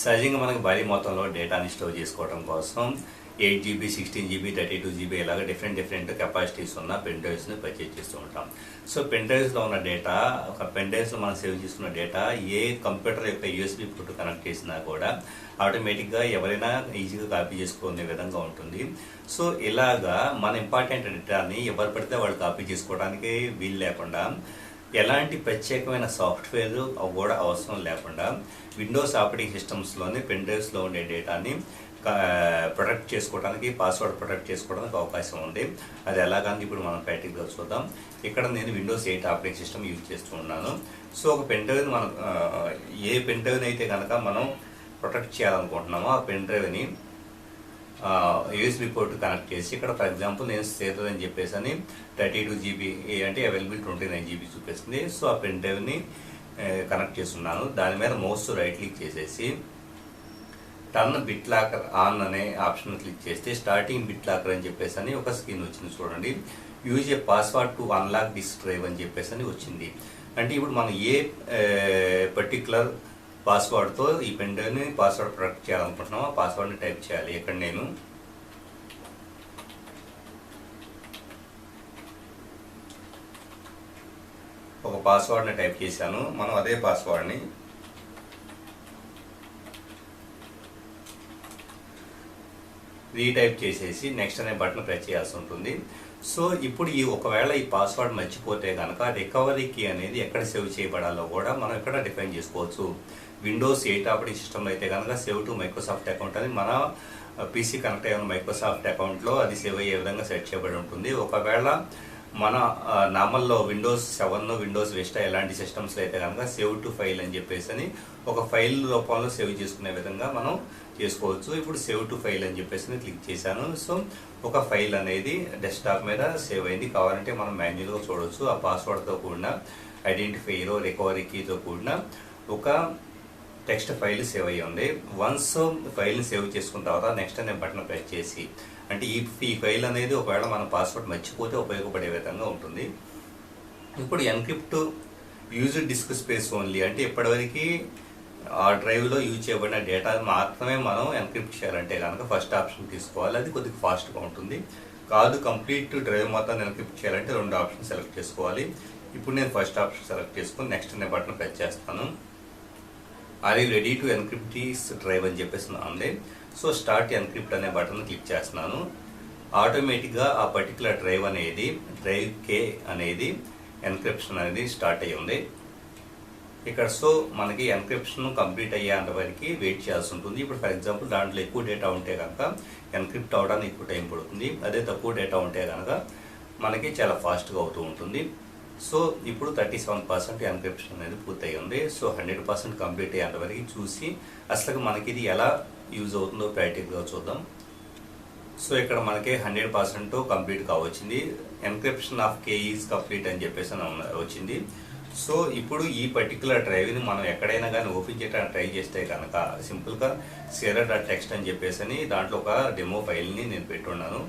సహజంగా మనకి భారీ మొత్తంలో డేటాని స్టోర్ చేసుకోవడం కోసం eight GB sixteen GB thirty two GB ఇలాగ డిఫరెంట్ డిఫరెంట్ కెపాసిటీస్ ఉన్న పెన్ డ్రైవ్స్ని పర్చేజ్ చేస్తూ ఉంటాం. సో పెన్ డ్రైవ్స్లో ఉన్న డేటా ఒక పెన్ డ్రైవ్స్లో మనం సేవ్ చేసుకున్న డేటా ఏ కంప్యూటర్ యొక్క యూఎస్బీ పుట్టు కనెక్ట్ చేసినా కూడా ఆటోమేటిక్గా ఎవరైనా ఈజీగా కాపీ చేసుకునే విధంగా ఉంటుంది. సో ఇలాగా మన ఇంపార్టెంట్ డేటాని ఎవరు పడితే వాళ్ళు కాపీ చేసుకోవడానికి వీలు లేకుండా ఎలాంటి ప్రత్యేకమైన సాఫ్ట్వేర్ కూడా అవసరం లేకుండా విండోస్ ఆపరేటింగ్ సిస్టమ్స్లోని పెన్ డ్రైవ్స్లో ఉండే డేటాని ప్రొటెక్ట్ చేసుకోవడానికి పాస్వర్డ్ ప్రొటెక్ట్ చేసుకోవడానికి అవకాశం ఉంది. అది ఎలాగని ఇప్పుడు మనం ప్రాక్టికల్గా చూద్దాం. ఇక్కడ నేను Windows eight operating system use చేస్తూ ఉన్నాను. సో ఒక పెన్ డ్రైవ్ మనం ఏ పెన్ డ్రైవ్ని అయితే కనుక మనం ప్రొటెక్ట్ చేయాలనుకుంటున్నామో ఆ పెన్ డ్రైవ్ని యూఎస్బి పోర్ట్ కనెక్ట్ చేసి ఇక్కడ ఫర్ ఎగ్జాంపుల్ నేను సేత్ అని చెప్పేసి అని థర్టీ టూ జీబీ అంటే అవైలబుల్ ట్వంటీ నైన్ జీబీ చూపిస్తుంది సో ఆ పెన్ డ్రైవ్ని కనెక్ట్ చేస్తున్నాను. దాని మీద మౌస్ రైట్ క్లిక్ చేసేసి టర్న్ బిట్ లాకర్ ఆన్ అనే ఆప్షన్ క్లిక్ చేస్తే స్టార్టింగ్ బిట్ లాకర్ అని చెప్పేసి అని ఒక స్క్రీన్ వచ్చింది చూడండి. Use a password to unlock disk drive అని చెప్పేసి అని వచ్చింది. అంటే ఇప్పుడు మనం ఏ పర్టికులర్ పాస్వర్డ్తో ఈ పెన్ పాస్వర్డ్ ప్రొటెక్ట్ చేయాలనుకుంటున్నాము? ఆ పాస్వర్డ్ని టైప్ చేయాలి. ఇక్కడ నేను? ఒక పాస్వర్డ్ని టైప్ చేశాను. మనం అదే పాస్వర్డ్ని రీటైప్ చేసేసి నెక్స్ట్ అనే బటన్ ప్రెస్ చేయాల్సి ఉంటుంది. సో ఇప్పుడు ఈ ఒకవేళ ఈ పాస్వర్డ్ మర్చిపోతే కనుక రికవరీ కీ అనేది ఎక్కడ సేవ్ చేయబడాలో కూడా మనం ఇక్కడ డిఫైన్ చేసుకోవచ్చు. విండోస్ ఎయిట్ ఆపరేటింగ్ సిస్టమ్ అయితే కనుక సేవ్ టు మైక్రోసాఫ్ట్ అకౌంట్ అని మన పీసీ కనెక్ట్ అయిన మైక్రోసాఫ్ట్ అకౌంట్లో అది సేవ్ అయ్యే విధంగా సెట్ చేయబడి ఉంటుంది. ఒకవేళ మన నార్మల్లో విండోస్ సెవెన్ విండోస్ వెస్టా ఎలాంటి సిస్టమ్స్లో అయితే కనుక సేవ్ టు ఫైల్ అని చెప్పేసి అని ఒక ఫైల్ రూపంలో సేవ్ చేసుకునే విధంగా మనం చేసుకోవచ్చు. ఇప్పుడు సేవ్ టు ఫైల్ అని చెప్పేసి క్లిక్ చేశాను. సో ఒక ఫైల్ అనేది డెస్క్టాప్ మీద సేవ్ అయింది. కావాలంటే మనం మాన్యువల్గా చూడవచ్చు ఆ పాస్వర్డ్తో కూడిన ఐడెంటిఫైయర్ రికవరీ కీతో కూడిన ఒక టెక్స్ట్ ఫైల్ సేవ్ అయ్యి ఉంది. వన్స్ ఫైల్ని సేవ్ చేసుకున్న తర్వాత నెక్స్ట్ అనే బటన్ ప్రెస్ చేసి అంటే ఈ ఈ ఫైల్ అనేది ఒకవేళ మన పాస్వర్డ్ మర్చిపోతే ఉపయోగపడే విధంగా ఉంటుంది. ఇప్పుడు encrypt use disk space only అంటే ఇప్పటివరకు ఆ డ్రైవ్లో యూజ్ చేయబడిన డేటా మాత్రమే మనం ఎన్క్రిప్ట్ చేయాలంటే కనుక ఫస్ట్ ఆప్షన్ తీసుకోవాలి. అది కొద్దిగా ఫాస్ట్గా ఉంటుంది. కాదు కంప్లీట్ డ్రైవ్ మొత్తం ఎన్క్రిప్ట్ చేయాలంటే రెండు ఆప్షన్ సెలెక్ట్ చేసుకోవాలి. ఇప్పుడు నేను ఫస్ట్ ఆప్షన్ సెలెక్ట్ చేసుకుని నెక్స్ట్ అనే బటన్ ప్రెస్ చేస్తాను. Are you ready to encrypt this drive అని చెప్పేసి ఉంది సో స్టార్ట్ ఎన్క్రిప్ట్ అనే బటన్ క్లిక్ చేస్తున్నాను. ఆటోమేటిక్గా ఆ పర్టికులర్ డ్రైవ్ అనేది డ్రైవ్ కే అనేది ఎన్క్రిప్షన్ అనేది స్టార్ట్ అయ్యి ఉంది. ఇక్కడ సో మనకి ఎన్క్రిప్షన్ కంప్లీట్ అయ్యేంత వరకు వెయిట్ చేయాల్సి ఉంటుంది. ఇప్పుడు ఫర్ ఎగ్జాంపుల్ దాంట్లో ఎక్కువ డేటా ఉంటే కనుక ఎన్క్రిప్ట్ అవడానికి ఎక్కువ టైం పడుతుంది. అదే తక్కువ డేటా ఉంటే కనుక మనకి చాలా ఫాస్ట్గా అవుతూ ఉంటుంది. సో ఇప్పుడు థర్టీ సెవెన్ పర్సెంట్ ఎన్క్రిప్షన్ అనేది పూర్తయి ఉంది. సో హండ్రెడ్ పర్సెంట్ కంప్లీట్ అయ్యేంతవరకు చూసి అసలు మనకి ఇది ఎలా యూజ్ అవుతుందో ప్రాక్టికల్గా చూద్దాం. సో ఇక్కడ మనకి hundred percent complete కావచ్చింది. Encryption of K is complete అని చెప్పేసి అని వచ్చింది. సో ఇప్పుడు ఈ పర్టికులర్ డ్రైవ్ని మనం ఎక్కడైనా కానీ ఓపెన్ చేయడానికి ట్రై చేస్తే కనుక సింపుల్గా సేరా డాట్ టెక్స్ట్ అని చెప్పేసి అని దాంట్లో ఒక డెమో ఫైల్ని నేను పెట్టున్నాను.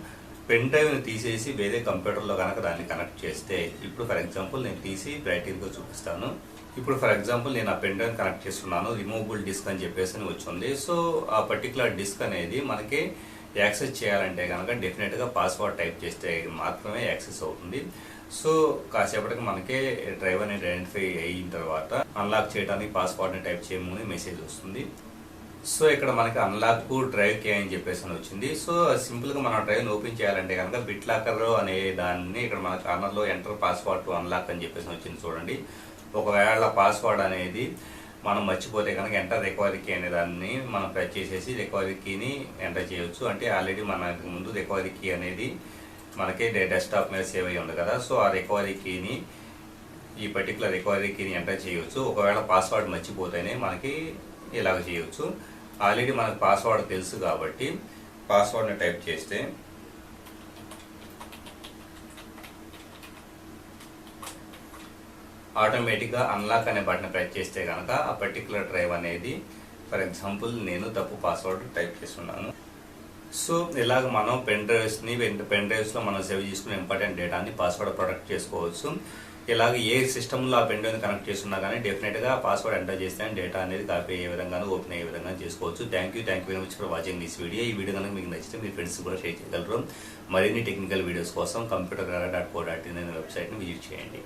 పెన్ డ్రైవ్ని తీసేసి వేరే కంప్యూటర్లో కనుక దాన్ని కనెక్ట్ చేస్తే ఇప్పుడు ఫర్ ఎగ్జాంపుల్ నేను తీసి ప్రాక్టికల్గా చూపిస్తాను. ఇప్పుడు ఫర్ ఎగ్జాంపుల్ నేను ఆ పెన్ డ్రైవ్ కనెక్ట్ చేస్తున్నాను రిమూవబుల్ డిస్క్ అని చెప్పేసి వచ్చింది. సో ఆ పర్టికులర్ డిస్క్ అనేది మనకి యాక్సెస్ చేయాలంటే కనుక డెఫినెట్గా పాస్వర్డ్ టైప్ చేస్తే మాత్రమే యాక్సెస్ అవుతుంది. సో కాసేపటికి మనకి డ్రైవర్ అనేది ఐడెంటిఫై అయిన తర్వాత అన్లాక్ చేయడానికి పాస్వర్డ్ని టైప్ చేయమని మెసేజ్ వస్తుంది. సో ఇక్కడ మనకి అన్లాక్ డ్రైవ్ కే అని చెప్పేసి అని వచ్చింది. సో సింపుల్గా మన డ్రైవ్ని ఓపెన్ చేయాలంటే కనుక బిట్ లాకర్ అనే దాన్ని ఇక్కడ మన కార్నర్లో ఎంటర్ పాస్వర్డ్ టు అన్లాక్ అని చెప్పేసి వచ్చింది చూడండి. ఒకవేళ పాస్వర్డ్ అనేది మనం మర్చిపోతే కనుక ఎంటర్ రికవరీ కీ అనే దాన్ని మనం ప్రెస్ చేసేసి రికవరీ కీని ఎంటర్ చేయొచ్చు. అంటే ఆల్రెడీ మన ముందు రికవరీ కీ అనేది మనకి డెస్క్టాప్ మీద సేవ్ అయ్యి ఉంది కదా. సో ఆ రికవరీ కీని ఈ పర్టికులర్ రికవరీ కీని ఎంటర్ చేయవచ్చు ఒకవేళ పాస్వర్డ్ మర్చిపోతేనే మనకి ఇలాగ చేయవచ్చు ఆల్రెడీ మనకు పాస్వర్డ్ తెలుసు కాబట్టి పాస్వర్డ్ని టైప్ చేస్తే ఆటోమేటిక్గా అన్లాక్ అనే బటన్ ప్రెస్ చేస్తే కనుక ఆ పర్టికులర్ డ్రైవ్ అనేది ఫర్ ఎగ్జాంపుల్ నేను తప్పు పాస్వర్డ్ టైప్ చేస్తున్నాను. సో ఇలాగ మనం పెన్ డ్రైవ్స్ని పెన్ డ్రైవ్స్లో మనం సేవ్ చేసుకున్న ఇంపార్టెంట్ డేటాని పాస్వర్డ్ ప్రొటెక్ట్ చేసుకోవచ్చు. ఇలాగ ఏ సిస్టంలో ఆ పెన్ కనెక్ట్ చేస్తున్నా కానీ డెఫినెట్గా పాస్వర్డ్ ఎంటర్ చేస్తే డేటా అనేది కాపీ అయ్యే విధంగా ఓపెన్ అయ్యే విధంగా చేసుకోవచ్చు. Thank you thank you very much for watching this video ఈ వీడియో కనుక మీకు నచ్చితే మీ ఫ్రెండ్స్ కూడా షేర్ చేయగలరు. మరిన్ని టెక్నికల్ వీడియోస్ కోసం computer dot co dot in అనే వెబ్సైట్ని విజిట్ చేయండి.